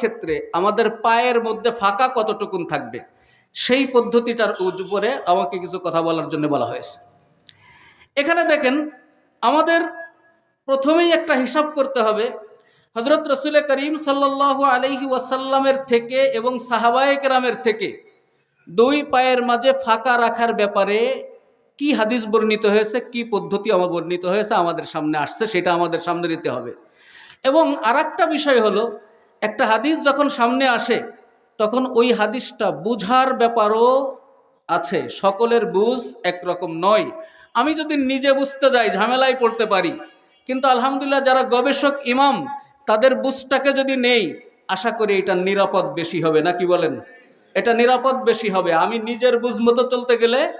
ক্ষেত্রে আমাদের পায়ের মধ্যে ফাঁকা কতটুকুন থাকবে? সেই পদ্ধতিটার উপরে আমাকে কিছু কথা বলার জন্য বলা হয়েছে। এখানে দেখেন, আমাদের প্রথমেই একটা হিসাব করতে হবে। হজরত রসুল করিম সাল্লাহ আলহি ওয়াসাল্লামের থেকে এবং সাহাবায়ে কেরামের থেকে দুই পায়ের মাঝে ফাঁকা রাখার ব্যাপারে কি হাদিস বর্ণিত হয়েছে, কি পদ্ধতি আমার বর্ণিত হয়েছে আমাদের সামনে আসছে, সেটা আমাদের সামনে নিতে হবে। এবং আর বিষয় হলো একটা হাদিস যখন সামনে আসে, তখন ওই হাদিসটা বুঝার ব্যাপারও আছে। সকলের বুঝ একরকম নয়। আমি যদি নিজে বুঝতে যাই, ঝামেলায় পড়তে পারি। কিন্তু আলহামদুলিল্লাহ যারা গবেষক, ইমাম, তাদের বুঝটাকে যদি নেই, আশা করি এটা নিরাপদ বেশি হবে। নাকি বলেন? এটা নিরাপদ বেশি হবে। আমি নিজের বুঝ মতো চলতে গেলে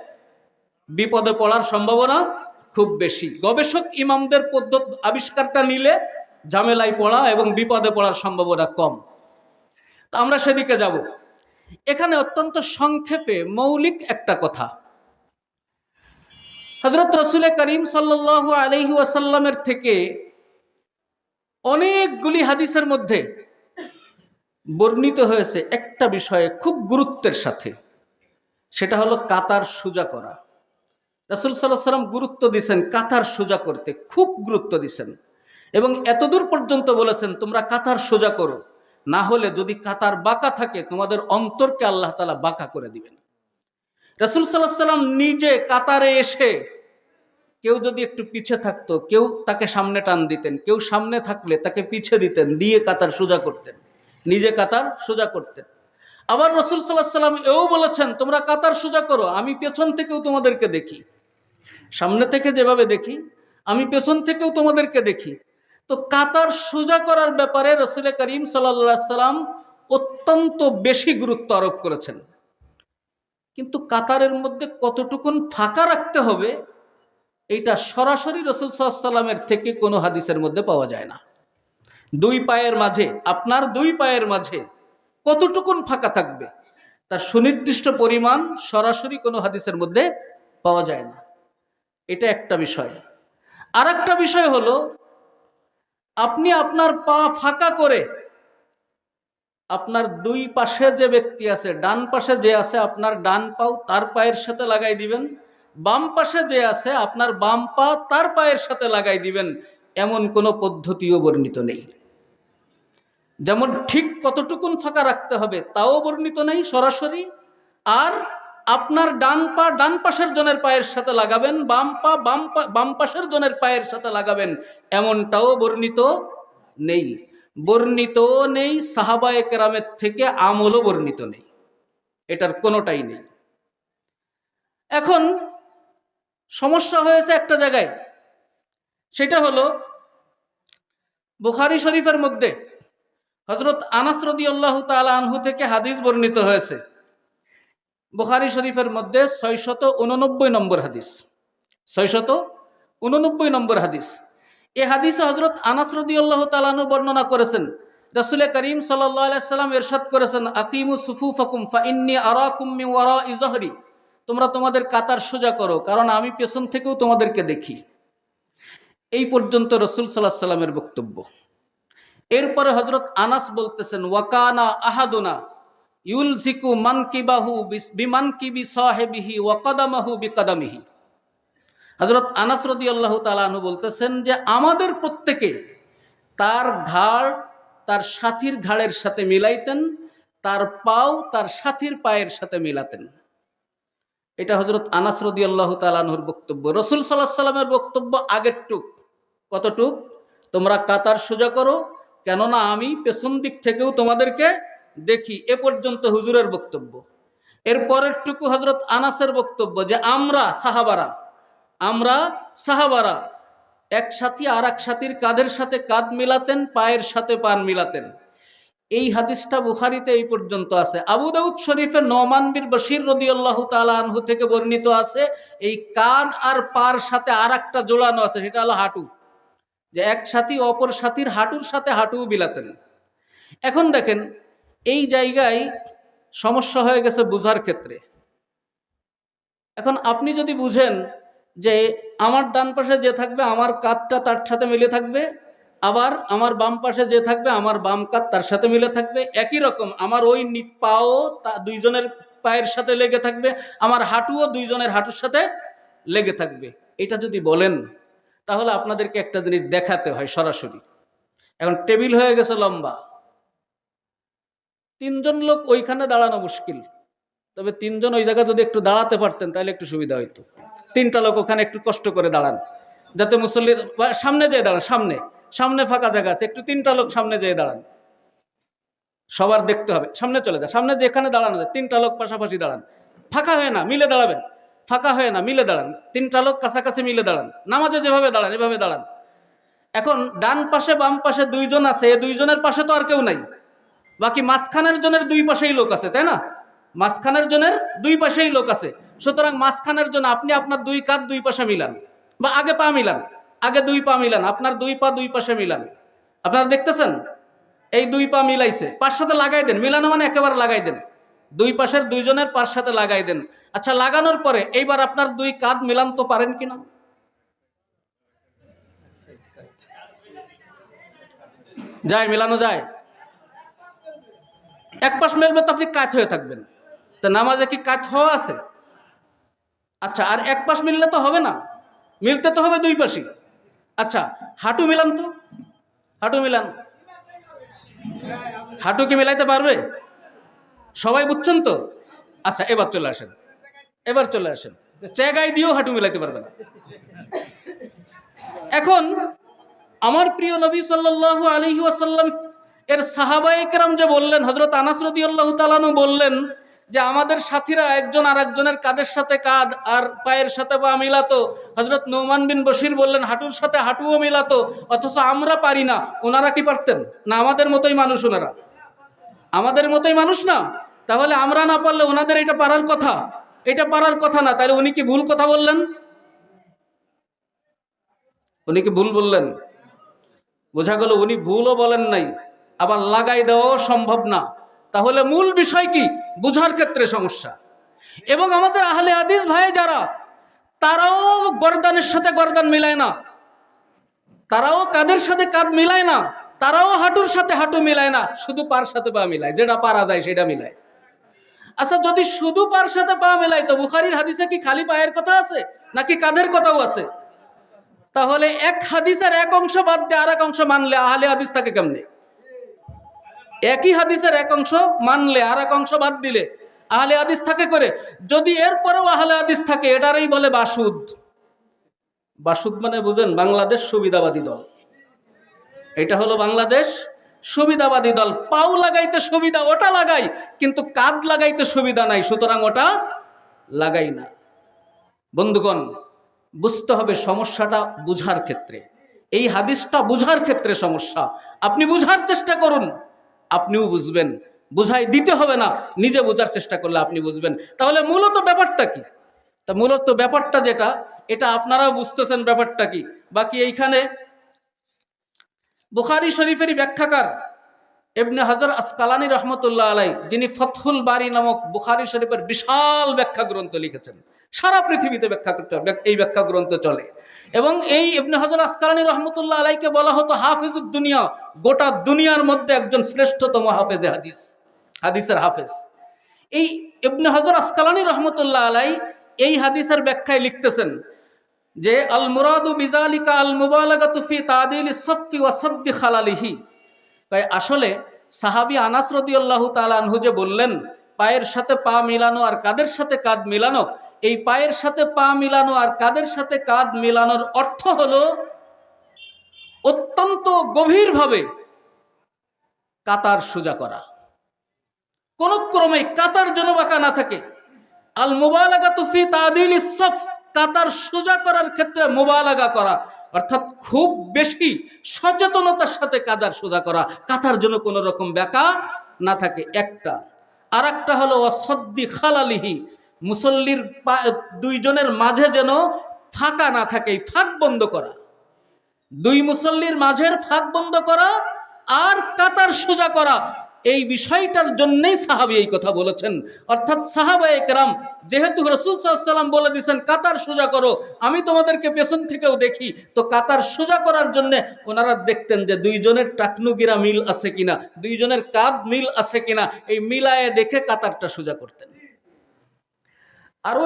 বিপদে পড়ার সম্ভাবনা খুব বেশি। গবেষক, ইমামদের পদ্ধতি আবিষ্কারটা নিলে ঝামেলায় পড়া এবং বিপদে পড়ার সম্ভাবনা কম। তো আমরা সেদিকে যাব। এখানে অত্যন্ত সংক্ষেপে মৌলিক একটা কথা। হজরত রসুল করিম সাল্লাহ আলহি থেকে অনেকগুলি হাদিসের মধ্যে বর্ণিত হয়েছে একটা বিষয়ে খুব গুরুত্বের সাথে। সেটা হলো কাতার সোজা করা। রসুল সাল্লাহ সাল্লাম গুরুত্ব দিছেন কাতার সোজা করতে, খুব গুরুত্ব দিছেন এবং এতদূর পর্যন্ত বলেছেন, তোমরা কাতার সোজা করো। না হলে যদি কাতার বাঁকা থাকে, তোমাদের অন্তরকে আল্লাহ তালা বাঁকা করে দিবেন। রসুল সাল্লাহ সাল্লাম নিজে কাতারে এসে কেউ যদি একটু পিছে থাকতো, কেউ তাকে সামনে টান দিতেন, কেউ সামনে থাকলে তাকে পিছে দিতেন, দিয়ে কাতার সোজা করতেন, নিজে কাতার সোজা করতেন। আবার রসুল সাল্লাহ সাল্লাম এও বলেছেন, তোমরা কাতার সোজা করো, আমি পেছন থেকেও তোমাদেরকে দেখি। সামনে থেকে যেভাবে দেখি, আমি পেছন থেকেও তোমাদেরকে দেখি। তো কাতার সোজা করার ব্যাপারে রসুল করিম সাল্লা সাল্লাম অত্যন্ত বেশি গুরুত্ব আরোপ করেছেন। কিন্তু কাতারের মধ্যে কতটুকুন ফাঁকা রাখতে হবে, এইটা সরাসরি রসুল সাল্লামের থেকে কোনো হাদিসের মধ্যে পাওয়া যায় না। দুই পায়ের মাঝে, আপনার দুই পায়ের মাঝে কতটুকুন ফাঁকা থাকবে, তার সুনির্দিষ্ট পরিমাণ সরাসরি কোনো হাদিসের মধ্যে পাওয়া যায় না। এটা একটা বিষয়। আর বিষয় হলো আপনি আপনার পা ফাঁকা করে আপনার দুই পাশে যে ব্যক্তি আছে, ডান পাশে যে আছে, আপনার ডান পাও তার পায়ের সাথে লাগাই দিবেন। বাম পাশে যে আছে, আপনার বাম পা তার পায়ের সাথে লাগাই দিবেন। এমন কোনো পদ্ধতিও বর্ণিত নেই। যেমন ঠিক কতটুকুন ফাঁকা রাখতে হবে, তাও বর্ণিত নেই সরাসরি। আর আপনার ডান পা, ডান পাশের জনের পায়ের সাথে লাগাবেন, বাম পা বাম পা, বাম পাশের জনের পায়ের সাথে লাগাবেন। এমনটাও বর্ণিত নেই। বর্ণিত নেই, সাহাবায়ে কেরামের থেকে আমলও বর্ণিত নেই। এটার কোনোটাই নেই। এখন সমস্যা হয়েছে একটা জায়গায়। সেটা হলো, বুখারি শরীফের মধ্যে হজরত আনাস রদি আল্লাহ তালা আনহু থেকে হাদিস বর্ণিত হয়েছে। বুখারি শরীফের মধ্যে ছয়শত উননব্বই নম্বর হাদিস। ছয়শত উননব্বই নম্বর হাদিস। এ হাদিসে হজরত আনাস রদি আল্লাহ তালানু বর্ণনা করেছেন, রসুল করিম সাল্লাম এরশাদ করেছেন আকিমু সুফু ফকুম ফা ইন্নি আরাকুম্মি ওয়ারা ইজহরি তোমরা তোমাদের কাতার সোজা করো, কারণ আমি পেছন থেকেও তোমাদেরকে দেখি। এই পর্যন্ত রসুল সাল্লাহ সাল্লামের বক্তব্য। এরপরে হজরত আনাস বলতেছেন ওয়াকানা আহাদুনা ইউল জিকু মান কিবাহু বিমান কিবি সাহেবিহি ওয়াকাদামাহু বিকাদামিহি। হজরত আনাস রদি আল্লাহ তালাহু বলতেছেন যে, আমাদের প্রত্যেকে তার ঘাড়, তার সাথীর ঘাড়ের সাথে মিলাইতেন, তার পাও তার সাথীর পায়ের সাথে মিলাতেন। এটা হজরত আনাস রদি আল্লাহ তালাহুর বক্তব্য। রসুল সাল্লাহ সাল্লামের বক্তব্য আগের টুক কতটুক? তোমরা কাতার সোজা করো, কেননা আমি পেছন দিক থেকেও তোমাদেরকে দেখি এ পর্যন্ত হুজুরের বক্তব্য। এর পরের টুকু হজরত আনাসের বক্তব্য যে আমরা সাহাবারা আমরা সাহাবারা এক সাথী আর এক সাথীর কাঁধের সাথে কাঁধ মিলাতেন, পায়ের সাথে পান মিলাতেন। এই হাদিসটা বুখারিতে এই পর্যন্ত আছে। আবু দাউদ শরীফের নমান বীর বশির রদি আল্লাহ আনহু থেকে বর্ণিত আছে, এই কাঁধ আর পার সাথে আর একটা জোড়ানো আছে, সেটা হলো হাঁটু। যে এক সাথী অপর সাথীর হাঁটুর সাথে হাঁটুও বিলাতেন এখন দেখেন এই জায়গায় সমস্যা হয়ে গেছে বুঝার ক্ষেত্রে। এখন আপনি যদি বুঝেন যে আমার ডান পাশে যে থাকবে, আমার কাতটা তার সাথে মিলে থাকবে, আবার আমার বাম পাশে যে থাকবে, আমার বাম কাত তার সাথে মিলে থাকবে, একই রকম আমার ওই পাও তা দুইজনের পায়ের সাথে লেগে থাকবে, আমার হাঁটুও দুইজনের হাঁটুর সাথে লেগে থাকবে। এটা যদি বলেন, তাহলে আপনাদেরকে একটা জিনিস দেখাতে হয় সরাসরি। এখন টেবিল হয়ে গেছে লম্বা। তিনজন লোক ওইখানে দাঁড়ানো মুশকিল। তবে তিনজন ওই জায়গায় যদি একটু দাঁড়াতে পারতেন, তাহলে একটু সুবিধা হইতো। তিনটা লোক ওখানে একটু কষ্ট করে দাঁড়ান, যাতে মুসল্লির সামনে যেয়ে দাঁড়ান, সামনে সামনে ফাঁকা জায়গা আছে, একটু তিনটা লোক সামনে যেয়ে দাঁড়ান। সবার দেখতে হবে, সামনে চলে যায় সামনে যেখানে দাঁড়ানো যায়, তিনটা লোক পাশাপাশি দাঁড়ান। ফাঁকা হয়ে না, মিলে দাঁড়াবেন, ফাঁকা হয়ে না, মিলে দাঁড়ান, তিনটা লোক কাছাকাছি মিলে দাঁড়ান, নামাজে যেভাবে দাঁড়ান, এভাবে দাঁড়ান। এখন ডান পাশে বাম পাশে দুইজন আছে দুইজনের পাশে তো আর কেউ নাই। বাকি মাঝখানের জনের দুই পাশেই লোক আছে, তাই না? মাঝখানের জনের দুই পাশেই লোক আছে। সুতরাং মাঝখানের জন্য আপনি আপনার দুই কাঁধ দুই পাশে মিলান বা আগে পা মিলান, আগে দুই পা মিলান, আপনার দুই পা দুই পাশে মিলান। আপনারা দেখতেছেন? এই দুই পা মিলাইছে। পাশ সাথে লাগাই দেন। মিলানো মানে একেবারে লাগাই দেন। দুই পাশের দুইজনের পাশ সাথে লাগাই দেন। আচ্ছা লাগানোর পরে এইবার আপনার দুই কাঁধ মিলান তো পারেন কিনা? যায়, মিলানো যায়? এক পাশ মেলবে তো আপনি কাজ হয়ে থাকবেন। তো নামাজে কি কাজ হওয়া আছে? আচ্ছা আর এক পাশ মিললে তো হবে না। মিলতে তো হবে দুই পাশই। আচ্ছা হাঁটু মিলান তো? হাঁটু মিলান। হাঁটু কি মিলাইতে পারবে? সবাই বুঝছেন তো? আচ্ছা এবার চলে আসেন। এবার চলে আসেন। চেগাই দিয়েও হাঁটু মিলাইতে পারবে না। এখন, আমার প্রিয় নবী সাল্লাল্লাহু আলাইহি এর সাহাবায়ে কেরাম যে বললেন হজরত আনাস রাদিয়াল্লাহু তাআলানু বললেন যে, আমাদের সাথীরা একজন আর একজনের কাদের সাথে কাঁধ আর পায়ের সাথে পা মিলাতো। হজরত নৌমান বিন বশির বললেন, হাঁটুর সাথে হাঁটুও মিলাতো, অথচ আমরা পারি না। ওনারা কি পারতেন? না, আমাদের মতোই মানুষ ওনারা। আমাদের মতোই মানুষ না? তাহলে আমরা না পারলে ওনাদের এটা পারার কথা? এটা পারার কথা না, তাহলে উনি কি ভুল কথা বললেন? উনি কি ভুল বললেন? বোঝা গেল উনি ভুলও বলেন নাই। আবার লাগাই দেওয়াও সম্ভব না। তাহলে মূল বিষয় কি? বুঝার ক্ষেত্রে সমস্যা। এবং আমাদের আহলে হাদিস ভাই যারা, তারাও গরদানের সাথে গরদান মিলায় না। তারাও কাদের সাথে কাঁধ মিলায় না? তারাও হাঁটুর সাথে হাঁটু মিলায় না। শুধু পার সাথে পা মিলায়। যেটা পারা যায় সেটা মিলায়। আচ্ছা যদি শুধু পার সাথে পা মিলায়, তো বুখারির হাদিসে কি খালি পায়ের কথা আছে? নাকি কাঁধের কথাও আছে? তাহলে এক হাদিসের এক অংশ বাদ দিয়ে আর এক অংশ মানলে আহলে হাদিস থাকে কেমনে? একই হাদিসের এক অংশ মানলে আর এক অংশ বাদ দিলে। আহলে হাদিস থাকে করে। যদি এরপরেও আহলে হাদিস থাকে, এটারই বলে বাসুদ। বাসুদ মানে বুঝেন, বাংলাদেশ সুবিধাবাদী দল। এটা হলো বাংলাদেশ সুবিধাবাদী দল। পাও লাগাইতে সুবিধা, ওটা লাগাই, কিন্তু কাঁধ লাগাইতে সুবিধা নাই, সুতরাং ওটা লাগাই না। বন্ধুগণ, বুঝতে হবে সমস্যাটা বুঝার ক্ষেত্রে। এই হাদিসটা বুঝার ক্ষেত্রে সমস্যা। আপনি বুঝার চেষ্টা করুন। আপনিও বুঝবেন। বুঝাই দিতে হবে না, নিজে বোঝার চেষ্টা করলে আপনি বুঝবেন। তাহলে মূলত ব্যাপারটা কি? তা মূলত ব্যাপারটা যেটা, এটা আপনারাও বুঝতেছেন ব্যাপারটা কি? বাকি এইখানে, বুখারি শরীফেরই ব্যাখ্যাকার। এবনে হাজার আসকালানি রহমতুল্লাহ আলাই যিনি ফতহুল বাড়ি নামক বুখারি শরীফের বিশাল ব্যাখ্যা গ্রন্থ লিখেছেন। সারা পৃথিবীতে ব্যাখ্যা করতে এই ব্যাখ্যা গ্রন্থ চলে। এবং এই ইবনে হজর আসকালানি রহমতুল্লাহ আলাইকে বলা হতো হাফিজুদ দুনিয়া, গোটা দুনিয়ার মধ্যে একজন শ্রেষ্ঠতম হাফেজে হাদিস, হাদিসের হাফেজ। এই ইবনে হজর আসকালানি রহমতুল্লাহ আলাই এই হাদিসের ব্যাখ্যায় লিখতেছেন যে, আল মুরাদু বিজালিকা আল মুবালাগাতু ফি তাদিল সফি ওয়া সাদ্দি খালালিহি। তাই আসলে সাহাবী আনাস রাদিয়াল্লাহু তাআলা আনহু যে বললেন, পায়ের সাথে পা মিলানো আর কাদের সাথে কাঁধ মিলানো? এই পায়ের সাথে পা মিলানো আর কাদের সাথে কাঁধ মিলানোর অর্থ হলো অত্যন্ত গভীরভাবে কাতার সোজা করা। কোন ক্রমে কাতার যেন বাঁকা না থাকে। আল মুবালাগা তুফি তাদিল ইসফ কাতার সোজা করার ক্ষেত্রে মোবালাগা করা। অর্থাৎ খুব বেশি সচেতনতার সাথে কাদার সোজা করা, কাতার জন্য কোনো রকম ব্যাকা না থাকে। একটা। আর একটা হলো, অসদ্দি খালালিহি, মুসল্লির দুইজনের মাঝে যেন ফাঁকা না থাকে ফাঁক বন্ধ করা। দুই মুসল্লির মাঝের ফাঁক বন্ধ করা আর কাতার সোজা করা এই বিষয়টার জন্যই সাহাবি এই কথা বলেছেন। অর্থাৎ সাহাবা একরাম যেহেতু রসুল সাল্লাম বলে দিয়েছেন, কাতার সোজা করো, আমি তোমাদেরকে পেছন থেকেও দেখি। তো কাতার সোজা করার জন্য ওনারা দেখতেন যে দুইজনের টাকনুগিরা মিল আছে কিনা, দুইজনের কাঁধ মিল আছে কিনা, এই মিলায়ে দেখে কাতারটা সোজা করতেন। আরও